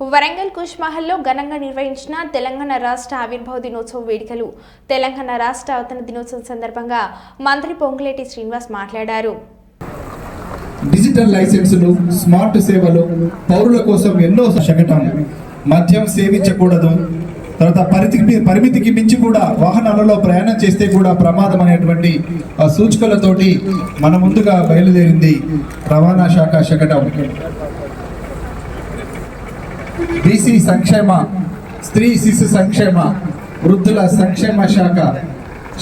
వరంగల్ కుష్మహల్లో ఘనంగా నిర్వహించిన తెలంగాణ రాష్ట్ర ఆవిర్భావ దినోత్సవ వేడుకలు. తెలంగాణ రాష్ట్ర అవతరణ దినోత్సవం సందర్భంగా మంత్రి పొంగులేటి శ్రీనివాస్ మాట్లాడారు. డిజిటల్ లైసెన్సులు స్మార్ట్ సేవలు పౌరుల కోసం ఎన్నో శకటం మద్యం సేవించకూడదు. తర్వాత పరిధికి పరిమితికి మించి కూడా వాహనాలలో ప్రయాణం చేస్తే కూడా ప్రమాదం అనేటువంటి ఆ సూచికలతోటి మన ముందుగా బయలుదేరింది రవాణా శాఖ శకటం. బీసీ సంక్షేమ స్త్రీ శిశు సంక్షేమ వృద్ధుల సంక్షేమ శాఖ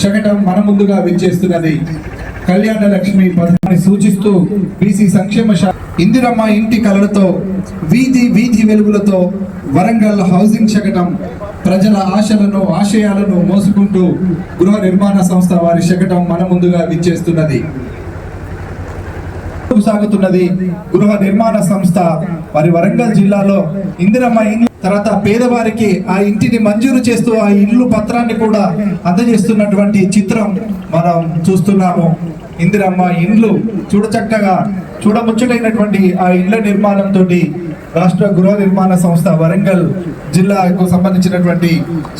శకటం మన ముందుగా విచ్చేస్తున్నది. కళ్యాణ లక్ష్మి పథకాన్ని సూచిస్తూ బీసీ సంక్షేమ శాఖ ఇందిరమ్మ ఇంటి కలలతో వీధి వీధి వెలుగులతో వరంగల్ హౌసింగ్ శకటం ప్రజల ఆశలను ఆశయాలను మోసుకుంటూ గృహ నిర్మాణ సంస్థ వారి శకటం మన ముందుగా విచ్చేస్తున్నది. సాగుతున్నది గృహ నిర్మాణ సంస్థ. మరి వరంగల్ జిల్లాలో ఇందిరమ్మ ఇండ్లు తర్వాత పేదవారికి ఆ ఇంటిని మంజూరు చేస్తూ ఆ ఇల్లు పత్రాన్ని కూడా అందజేస్తున్నటువంటి చిత్రం మనం చూస్తున్నాము. ఇందిరమ్మ ఇండ్లు చూడచక్కగా చూడముచ్చటైనటువంటి ఆ ఇళ్ళ నిర్మాణంతో రాష్ట్ర గృహ నిర్మాణ సంస్థ వరంగల్ జిల్లాకు సంబంధించినటువంటి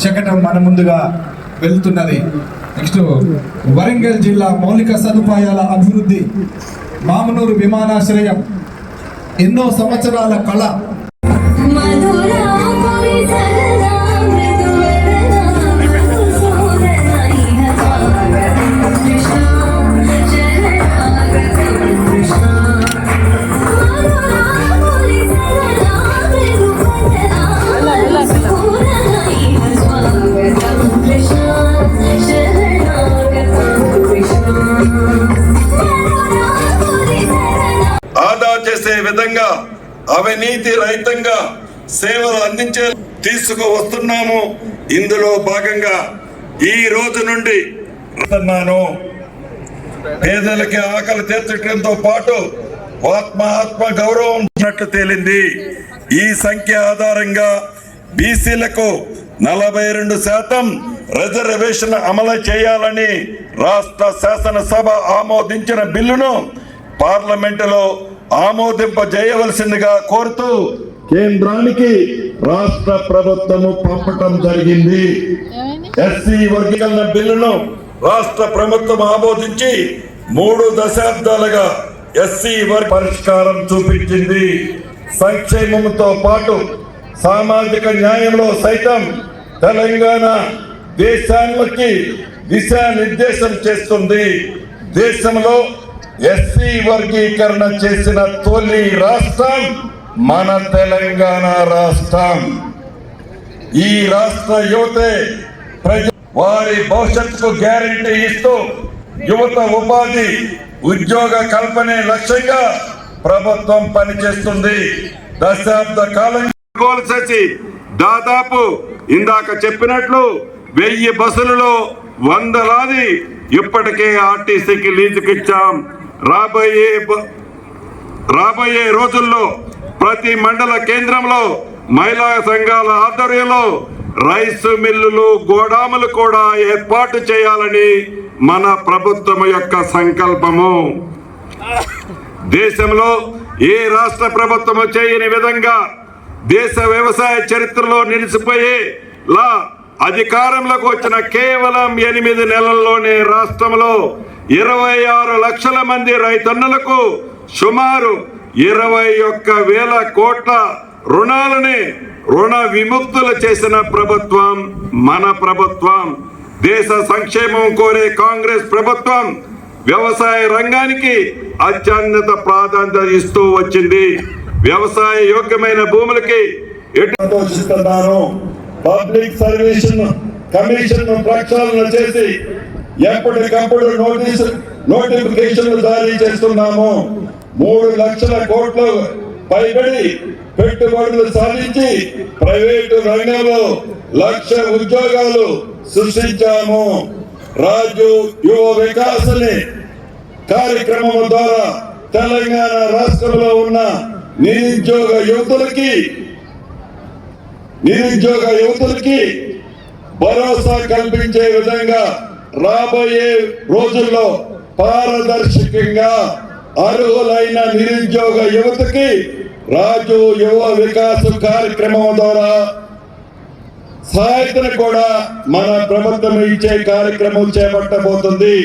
శకటం మన ముందుగా వెళ్తున్నది. నెక్స్ట్ వరంగల్ జిల్లా మౌలిక సదుపాయాల అభివృద్ధి. మామనూరు విమానాశ్రయం ఎన్నో సంవత్సరాల కళ. చేసే విధంగా అవినీతి రహితంగా సేవలు అందించే తీసుకువస్తున్నాము. ఇందులో భాగంగా ఈ రోజు నుండి పేదలకి ఆకలి తీర్చడంతో పాటు ఆత్మ ఆత్మ గౌరవం ఉన్నట్లు తేలింది. ఈ సంఖ్య ఆధారంగా బీసీలకు నలభై రెండు శాతం రిజర్వేషన్ అమలు చేయాలని రాష్ట్ర శాసనసభ ఆమోదించిన బిల్లును పార్లమెంటులో ఆమోదింపజేయవలసిందిగా కోరుతూ కేంద్రానికి రాష్ట్ర ప్రభుత్వము పంపటం జరిగింది. ఎస్సీ వర్గీకరణ బిల్లును రాష్ట్ర ప్రభుత్వం ఆమోదించి మూడు దశాబ్దాలుగా ఎస్సీ వర్గ పరిష్కారం చూపించింది. సంక్షేమంతో పాటు సామాజిక న్యాయంలో సైతం తెలంగాణ దేశానికి దిశానిర్దేశం చేస్తుంది. దేశంలో ఎస్సీ వర్గీకరణ చేసిన తొలి రాష్ట్రం మన తెలంగాణ రాష్ట్రం. ఈ రాష్ట్ర యువతే ప్రజ వారి భవిష్యత్తుకు గ్యారంటీ ఇస్తూ యువత ఉపాధి ఉద్యోగ కల్పనే లక్ష్యంగా ప్రభుత్వం పనిచేస్తుంది. దశాబ్ద కాలం గోల్ దాదాపు ఇందాక చెప్పినట్లు వెయ్యి బస్సులలో వందలాది ఇప్పటికే ఆర్టీసీకి లీజుకిచ్చాం. రాబోయే రాబోయే రోజుల్లో ప్రతి మండల కేంద్రంలో మహిళా సంఘాల ఆధ్వర్యంలో రైస్ మిల్లులు గోడాములు కూడా ఏర్పాటు చేయాలని మన ప్రభుత్వం యొక్క సంకల్పము. దేశంలో ఏ రాష్ట్ర ప్రభుత్వము చేయని విధంగా దేశ వ్యవసాయ చరిత్రలో నిలిచిపోయేలా అధికారంలోకి వచ్చిన కేవలం ఎనిమిది నెలల్లోనే రాష్ట్రంలో ఇరవై ఆరు లక్షల మంది రైతన్నులకు సుమారు ఇరవై ఒక్క వేల కోట్ల రుణాలని రుణ విముక్తులు చేసిన ప్రభుత్వం మన ప్రభుత్వం. దేశ సంక్షేమం కోరే కాంగ్రెస్ ప్రభుత్వం వ్యవసాయ రంగానికి అత్యున్నత ప్రాధాన్యత ఇస్తూ వచ్చింది. వ్యవసాయ యోగ్యమైన భూములకి ఎటు పబ్లిక్ సర్వీస్ కమిషన్ ప్రక్షాళన చేసి ఎప్పటికప్పుడు నోటీసు నోటిఫికేషన్లు జారీ చేస్తున్నాము. మూడు లక్షల కోట్లు పైబడి పెట్టుబడులు సాధించి ప్రైవేటు రంగంలో లక్ష ఉద్యోగాలు సృష్టించాము. రాజు యువ వికాసని కార్యక్రమం ద్వారా తెలంగాణ రాష్ట్రంలో ఉన్న నిరుద్యోగ యువతులకి నిరుద్యోగ యువతులకి భరోసా కల్పించే విధంగా రాబోయే రోజుల్లో పారదర్శకంగా అర్హులైన నిరుద్యోగ యువతకి రాజు యువ వికాస కార్యక్రమం ద్వారా సహాయతను కూడా మన ప్రభుత్వం ఇచ్చే కార్యక్రమం చేపట్టబోతుంది.